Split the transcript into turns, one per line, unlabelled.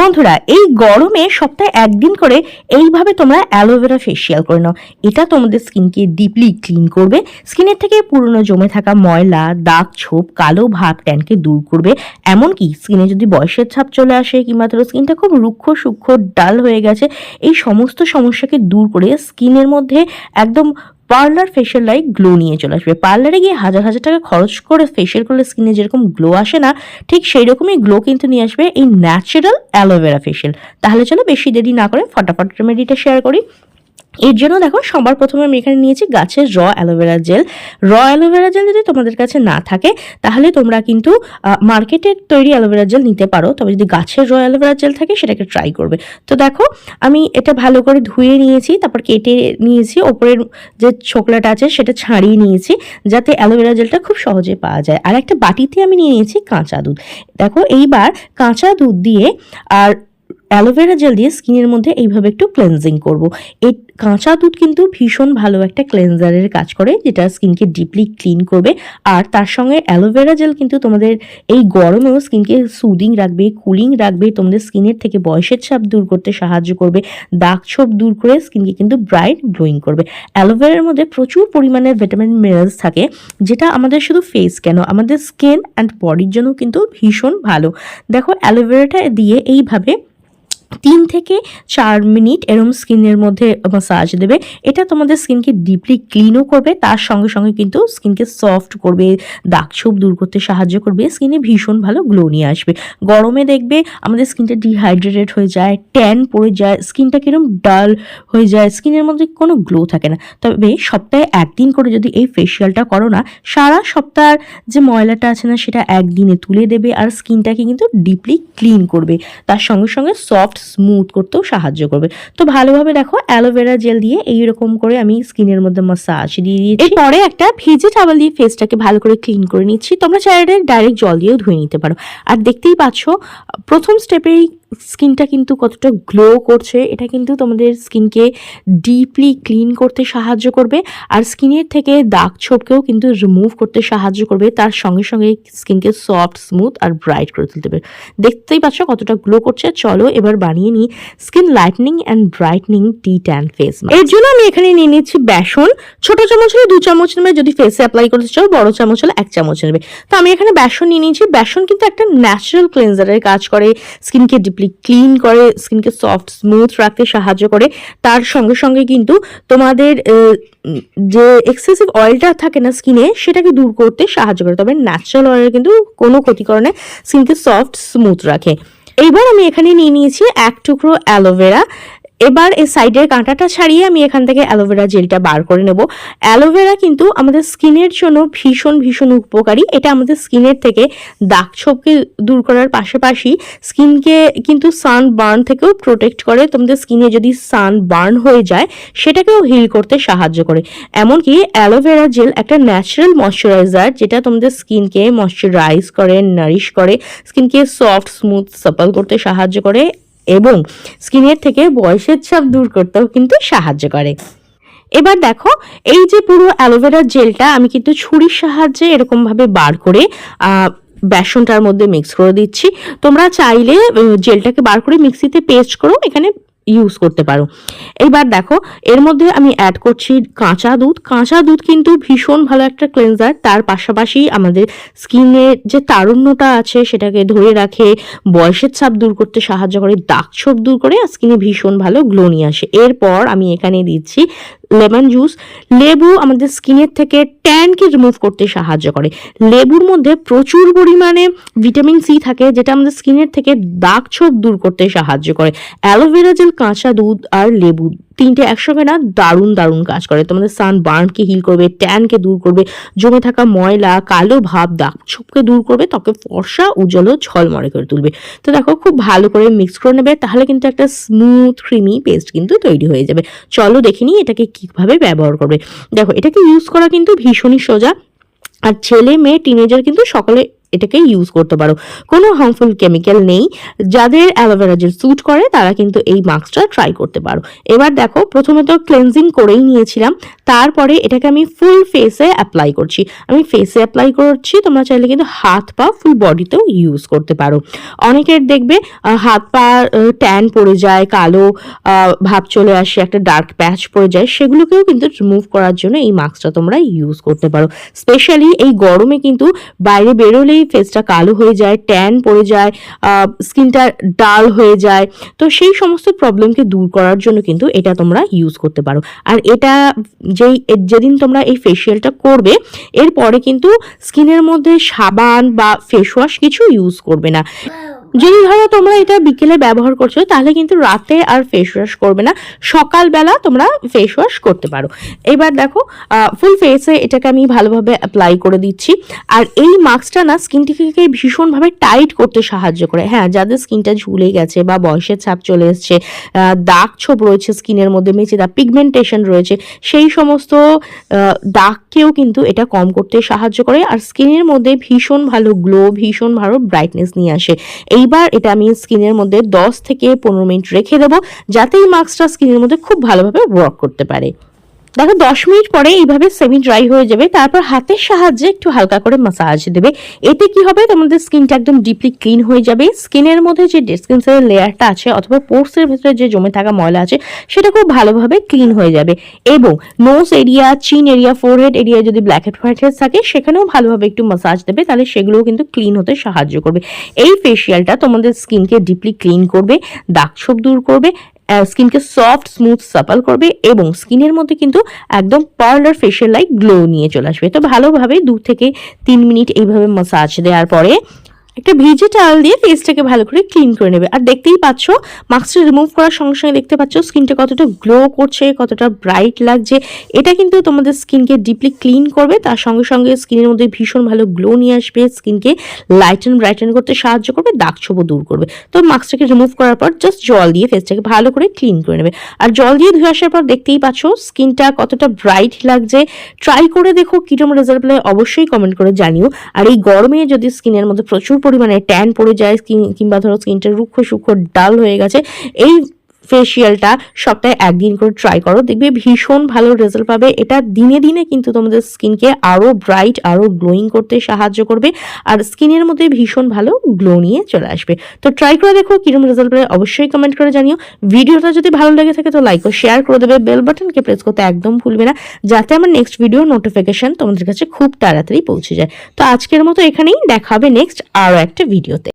বন্ধুরা, এই গরমে সপ্তাহে একদিন করে এইভাবে তোমরা অ্যালোভেরা ফেসিয়াল করে নাও। এটা তোমাদের স্কিনকে ডিপলি ক্লিন করবে। স্কিনের থেকে পুরনো জমে থাকা ময়লা, দাগ, ছোপ, কালো ভাব ট্যানকে দূর করবে। এমনকি স্কিনে যদি বয়সের ছাপ চলে আসে কিংবা ধরো স্কিনটা খুব রুক্ষ সূক্ষ্ম, ডাল হয়ে গেছে, এই সমস্ত সমস্যাকে দূর করে স্কিনের মধ্যে একদম পার্লার ফেশিয়াল লাইক গ্লো নিয়ে চলে আসবে। পার্লারে গিয়ে হাজার হাজার টাকা খরচ করে ফেশিয়াল করলে স্কিনে যেরকম গ্লো আসে না, ঠিক সেই রকমই গ্লো কিন্তু নিয়ে আসবে এই ন্যাচারাল অ্যালোভেরা ফেশিয়াল তাহলে চলো বেশি দেরি না করে ফটাফট রেমেডিটা শেয়ার করি। এর জন্য দেখো, সবার প্রথমে আমি এখানে নিয়েছি গাছের র অ্যালোভেরা জেল। র অ্যালোভেরা জেল যদি তোমাদের কাছে না থাকে, তাহলে তোমরা কিন্তু মার্কেটের তৈরি অ্যালোভেরা জেল নিতে পারো। তবে যদি গাছের র অ্যালোভেরা জেল থাকে, সেটাকে ট্রাই করবে। তো দেখো, আমি এটা ভালো করে ধুয়ে নিয়েছি, তারপর কেটে নিয়েছি। ওপরের যে ছোকলাটা আছে, সেটা ছাড়িয়ে নিয়েছি, যাতে অ্যালোভেরা জেলটা খুব সহজে পাওয়া যায়। আর একটা বাটিতে আমি নিয়ে নিয়েছি কাঁচা দুধ। দেখো, এইবার কাঁচা দুধ দিয়ে আর অ্যালোভেরা জেল দিয়ে স্কিনের মধ্যে এইভাবে একটু ক্লেনজিং করব। এই কাঁচা দুধ কিন্তু ভীষণ ভালো একটা ক্লেনজারের কাজ করে, যেটা স্কিনকে ডিপলি ক্লিন করবে। আর তার সঙ্গে অ্যালোভেরা জেল কিন্তু তোমাদের এই গরমেও স্কিনকে সুদিং রাখবে কুলিং রাখবে, তোমাদের স্কিনের থেকে বয়সের ছাপ দূর করতে সাহায্য করবে, দাগ ছোপ দূর করে স্কিনকে কিন্তু ব্রাইট গ্লোয়িং করবে। অ্যালোভেরার মধ্যে প্রচুর পরিমাণে ভিটামিন মিনারেলস থাকে, যেটা আমাদের শুধু ফেস কেন, আমাদের স্কিন অ্যান্ড বডির জন্য কিন্তু ভীষণ ভালো। দেখো, অ্যালোভেরাটা দিয়ে এইভাবে তিন থেকে চার মিনিট এরম স্কিনের মধ্যে মাসাজ দেবে। এটা তোমাদের স্কিনকে ডিপলি ক্লিনও করবে, তার সঙ্গে সঙ্গে কিন্তু স্কিনকে সফট করবে, দাগ ছোপ দূর করতে সাহায্য করবে, স্কিনে ভীষণ ভালো গ্লো নিয়ে আসবে। গরমে দেখবে আমাদের স্কিনটা ডিহাইড্রেটেড হয়ে যায় ট্যান পড়ে যায়, স্কিনটা কিরম ডাল হয়ে যায়, স্কিনের মধ্যে কোনো গ্লো থাকে না। তবে সপ্তাহে একদিন করে যদি এই ফেসিয়ালটা করো না, সারা সপ্তাহ যে ময়লাটা আছে না, সেটা একদিনে তুলে দেবে আর স্কিনটাকে কিন্তু ডিপলি ক্লিন করবে। তার সঙ্গে সঙ্গে সফট স্মুথ করতেও সাহায্য করবে। তো ভালোভাবে দেখো অ্যালোভেরা জেল দিয়ে এইরকম করে আমি স্কিনের মধ্যে মাসাজ দিয়ে দিয়েছি। এরপরে একটা ভিজে টাওয়াল দিয়ে ফেসটাকে ভালো করে ক্লিন করে নিচ্ছি। তোমরা চাইলে ডাইরেক্ট জল দিয়েও ধুয়ে নিতে পারো। আর দেখতেই পাচ্ছ, প্রথম স্টেপেই স্কিনটা কিন্তু কতটা গ্লো করছে, এটা কিন্তু তোমাদের স্কিনকে ডিপলি ক্লিন করতে সাহায্য করবে। আর স্কিনের থেকে দাগ ছোপকেও কিন্তু রিমুভ করতে সাহায্য করবে, তার সঙ্গে সঙ্গে স্কিনকে সফট স্মুথ আর ব্রাইট করে তুলতে পারবে। দেখতেই পাচ্ছ কতটা গ্লো করছে। চলো এবার বানিয়ে নিই skin lightening and brightening de tan face এর জন্য আমি এখানে নিয়ে নিচ্ছি বেসন। ছোট চামচ হলে দু চামচ নেবে, যদি ফেসে অ্যাপ্লাই করতে চাও, বড় চামচ হলে এক চামচ নেবে। তো আমি এখানে বেসন নিয়ে নিয়েছি। বেসন কিন্তু একটা ন্যাচারাল ক্লেন্সারের কাজ করে স্কিনকে ডিপলি ক্লিন করে স্কিনকে সফট স্মুথ রাখতে সাহায্য করে। তার সঙ্গে সঙ্গে কিন্তু তোমাদের যে এক্সেসিভ অয়েলটা থাকে না স্কিনে সেটাকে দূর করতে সাহায্য করে। তবে ন্যাচারাল অয়েল কিন্তু কোনো ক্ষতি করে না স্কিনকে সফট স্মুথ রাখে। এইবার আমি এখানে নিয়ে নিয়েছি এক টুকরো অ্যালোভেরা এবার এই সাইডের কাঁটাটা ছাড়িয়ে আমি এখান থেকে অ্যালোভেরা জেলটা বার করে নেব। অ্যালোভেরা কিন্তু আমাদের স্কিনের জন্য ভীষণ ভীষণ উপকারী। এটা আমাদের স্কিনের থেকে দাগ ছোপকে দূর করার পাশাপাশি স্কিনকে কিন্তু সান বার্ন থেকেও প্রোটেক্ট করে। তোমাদের স্কিনে যদি সান বার্ন হয়ে যায়, সেটাকেও হিল করতে সাহায্য করে। এমনকি অ্যালোভেরা জেল একটা ন্যাচারাল ময়শ্চারাইজার যেটা তোমাদের স্কিনকে ময়শ্চারাইজ করে নারিশ করে, স্কিনকে সফট স্মুথ সাপল করতে সাহায্য করে। এবং স্কিনের থেকে বয়সের ছাপ দূর করতেও কিন্তু সাহায্য করে। এবার দেখো, এই যে পুরো অ্যালোভেরার জেলটা আমি কিন্তু ছুরির সাহায্যে এরকমভাবে বার করে বেসনটার মধ্যে মিক্স করে দিচ্ছি। তোমরা চাইলে জেলটাকে বার করে মিক্সিতে পেস্ট করো এখানে ইউজ করতে পারো। এইবার দেখো, এর মধ্যে আমি অ্যাড করছি কাঁচা দুধ। কাঁচা দুধ কিন্তু ভীষণ ভালো একটা ক্লেন্সার তার পাশাপাশি আমাদের স্কিনের যে তারুণ্যটা আছে, সেটাকে ধরে রাখে, বয়সের ছাপ দূর করতে সাহায্য করে, দাগ ছোপ দূর করে, আর স্কিনে ভীষণ ভালো গ্লো নিয়ে আসে। এরপর আমি এখানে দিচ্ছি লেমন জুস, লেবু আমাদের স্কিনের থেকে ট্যানকে রিমুভ করতে সাহায্য করে। লেবুর মধ্যে প্রচুর পরিমাণে ভিটামিন সি থাকে, যেটা আমাদের স্কিনের থেকে দাগ ছোপ দূর করতে সাহায্য করে। অ্যালোভেরা জেল, কাঁচা দুধ আর লেবু তিনটে একসঙ্গে না দারুণ দারুণ কাজ করে। তোমাদের সান বার্নকে হিল করবে, ট্যানকে দূর করবে, জমে থাকা ময়লা, কালো ভাব, দাগ ছোপকে দূর করবে, ত্বকে ফর্সা, উজ্জ্বল ঝলমরে করে তুলবে। তো দেখো, খুব ভালো করে মিক্স করে নেবে, তাহলে কিন্তু একটা স্মুথ ক্রিমি পেস্ট কিন্তু তৈরি হয়ে যাবে। চলো দেখিনি এটাকে কীভাবে ব্যবহার করবে। দেখো, এটাকে ইউজ করা কিন্তু ভীষণই সোজা। আর ছেলে মেয়ে টিনেজার কিন্তু সকলে এটাকে ইউজ করতে পারো। কোনো হার্মফুল কেমিক্যাল নেই। যাদের অ্যালোভেরা জেল স্যুট করে, তারা কিন্তু এই মাস্কটা ট্রাই করতে পারো। এবার দেখো, প্রথমে তো ক্লেনজিং করেই নিয়েছিলাম। তারপরে এটাকে আমি ফুল ফেসে অ্যাপ্লাই করছি। আমি ফেসে অ্যাপ্লাই করছি, তোমরা চাইলে কিন্তু হাত পা ফুল বডিতেও ইউজ করতে পারো। অনেকের দেখবে হাত পা ট্যান পড়ে যায়, কালো ভাব চলে আসে, একটা ডার্ক প্যাচ পড়ে যায়, সেগুলোকেও কিন্তু রিমুভ করার জন্য এই মাস্কটা তোমরা ইউজ করতে পারো। স্পেশালি এই গরমে কিন্তু বাইরে বেরোলেই ফেসটা কালো হয়ে যায় ট্যান পড়ে যায় স্কিনটা ডাল হয়ে যায়। তো সেই সমস্ত প্রবলেমকে দূর করার জন্য কিন্তু এটা তোমরা ইউজ করতে পারো। আর এটা যেই যেদিন তোমরা এই ফেসিয়ালটা করবে, এরপরে কিন্তু স্কিনের মধ্যে সাবান বা ফেস ওয়াশ কিছু ইউজ করবে না। যদি ধরো তোমরা এটা বিকেলে ব্যবহার করছ, তাহলে কিন্তু রাতে আর ফেস ওয়াশ করবে না। সকালবেলা তোমরা ফেস ওয়াশ করতে পারো। এবার দেখো ফুল ফেসে এটাকে আমি ভালোভাবে অ্যাপ্লাই করে দিচ্ছি। আর এই মাস্কটা না স্কিনটিকে ভীষণভাবে টাইট করতে সাহায্য করে। হ্যাঁ যাদের স্কিনটা ঝুলে গেছে বা বয়সের ছাপ চলে এসছে দাগ ছোপ রয়েছে স্কিনের মধ্যে মেচে দাগ পিগমেন্টেশন রয়েছে, সেই সমস্ত দাগকেও কিন্তু এটা কম করতে সাহায্য করে। আর স্কিনের মধ্যে ভীষণ ভালো গ্লো ভীষণ ভালো ব্রাইটনেস নিয়ে আসে। এইবার এটা আমি স্কিনের মধ্যে দশ থেকে পনেরো মিনিট রেখে দেবো, যাতে এই মাস্কটা স্কিনের মধ্যে খুব ভালোভাবে ওয়ার্ক করতে পারে। দেখো, দশ মিনিট পরে এইভাবে সেমি ড্রাই হয়ে যাবে, তারপর হাতের সাহায্যে একটু হালকা করে মাসাজ দেবে। এতে কি হবে? তোমাদের স্কিনটা একদম ডিপলি ক্লিন হয়ে যাবে। স্কিনের মধ্যে যে স্কিন সেলের লেয়ারটা আছে অথবা পোর্সের ভেতরে যে জমে থাকা ময়লা আছে, সেটা খুব ভালোভাবে ক্লিন হয়ে যাবে। এবং nose area chin area forehead area যদি ব্ল্যাক হেড হোয়াইট হেড থাকে, সেখানেও ভালোভাবে একটু মাসাজ দেবে, তাহলে সেগুলোও কিন্তু ক্লিন হতে সাহায্য করবে। এই ফেসিয়ালটা তোমাদের স্কিনকে ডিপলি ক্লিন করবে, দাগ ছোপ দূর করবে স্কিনকে সফট স্মুথ সাপাল করবে এবং স্কিনের মধ্যে কিন্তু একদম পার্লার ফেশিয়াল লাইক গ্লো নিয়ে চলে আসবে। তো ভালোভাবে দু থেকে তিন মিনিট এইভাবে মাসাজ দেওয়ার পরে একটা ভিজে টাওয়াল দিয়ে ফেসটাকে ভালো করে ক্লিন করে নেবে। আর দেখতেই পাচ্ছ মাস্কটা রিমুভ করার সঙ্গে সঙ্গে দেখতে পাচ্ছ স্কিনটা কতটা গ্লো করছে, কতটা ব্রাইট লাগছে। এটা কিন্তু তোমাদের স্কিনকে ডিপলি ক্লিন করবে। তার সঙ্গে সঙ্গে স্কিনের মধ্যে ভীষণ ভালো গ্লো নিয়ে আসবে। স্কিনকে লাইটেন ব্রাইটেন করতে সাহায্য করবে, দাগ ছোপও দূর করবে। তো মাস্কটাকে রিমুভ করার পর জাস্ট জল দিয়ে ফেসটাকে ভালো করে ক্লিন করে নেবে। আর জল দিয়ে ধুয়ে আসার পর দেখতেই পাচ্ছ স্কিনটা কতটা ব্রাইট লাগছে। ট্রাই করে দেখো কিরম রেজাল্ট পেলে অবশ্যই কমেন্ট করে জানিও। আর এই গরমে যদি স্কিনের মধ্যে প্রচুর পরিমাণে ট্যান পড়ে যায় স্কিন কিংবা ধরো স্কিনটা রুক্ষ সুক্ষ ডাল হয়ে গেছে। এই ফেসিয়ালটা সপ্তাহে একদিন করে ট্রাই করো। দেখবে ভীষণ ভালো রেজাল্ট পাবে। এটা দিনে দিনে কিন্তু তোমাদের স্কিনকে আরও ব্রাইট আরও গ্লোয়িং করতে সাহায্য করবে আর স্কিনের মধ্যে ভীষণ ভালো গ্লো নিয়ে চলে আসবে। তো ট্রাই করে দেখো কীরকম রেজাল্ট পেলে অবশ্যই কমেন্ট করে জানিও। ভিডিওটা যদি ভালো লেগে থাকে তো লাইক ও শেয়ার করে দেবে। বেল বাটনকে প্রেস করতে একদম ভুলবে না। যাতে আমার নেক্সট ভিডিও নোটিফিকেশন তোমাদের কাছে খুব তাড়াতাড়ি পৌঁছে যায়। তো আজকের মতো এখানেই। দেখাবে নেক্সট আরও একটা ভিডিওতে